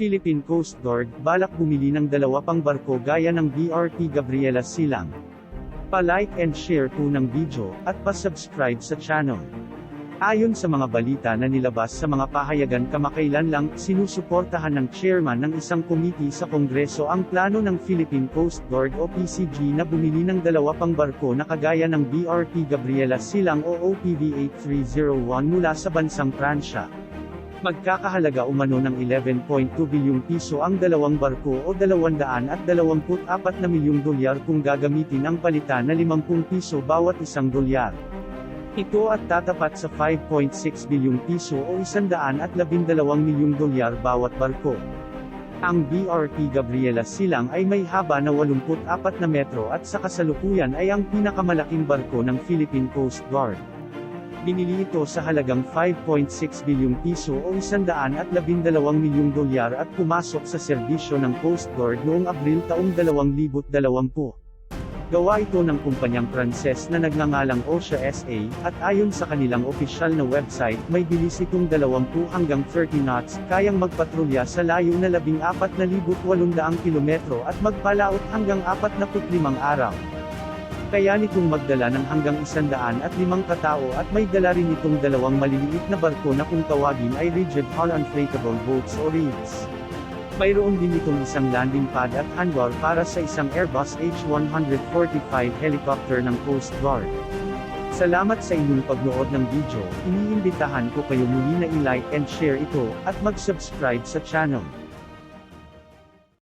Philippine Coast Guard, balak bumili ng dalawa pang barko gaya ng BRP Gabriela Silang. Pa-like and share po ng video, at pa-subscribe sa channel. Ayon sa mga balita na nilabas sa mga pahayagan kamakailan lang, sinusuportahan ng chairman ng isang komite sa Kongreso ang plano ng Philippine Coast Guard o PCG na bumili ng dalawa pang barko na kagaya ng BRP Gabriela Silang o OPV 8301 mula sa bansang Pransya. Magkakahalaga umano ng 11.2 bilyong piso ang dalawang barko o 224 na milyong dolyar kung gagamitin ang palitan na 50 piso bawat isang dolyar. Ito at tatapat sa 5.6 bilyong piso o 112 milyong dolyar bawat barko. Ang BRP Gabriela Silang ay may haba na 84 na metro at sa kasalukuyan ay ang pinakamalaking barko ng Philippine Coast Guard. Binili ito sa halagang 5.6 bilyong piso o 112 milyong dolyar at pumasok sa serbisyo ng Coast Guard noong Abril taong 2020. Gawa ito ng kumpanyang Pranses na nagngangalang Osha SA, at ayon sa kanilang opisyal na website, may bilis itong 20 hanggang 30 knots, kayang magpatrolya sa layo na 14,800 kilometro at magpalaot hanggang 45 araw. Kaya nitong magdala ng hanggang 105 katao at may dala rin itong dalawang maliliit na barko na kung tawagin ay rigid hull unflakeable boats o RIBs. Mayroon din itong isang landing pad at hangar para sa isang Airbus H-145 helicopter ng Coast Guard. Salamat sa inyong pagnood ng video, iniimbitahan ko kayo muli na i-like and share ito, at mag-subscribe sa channel.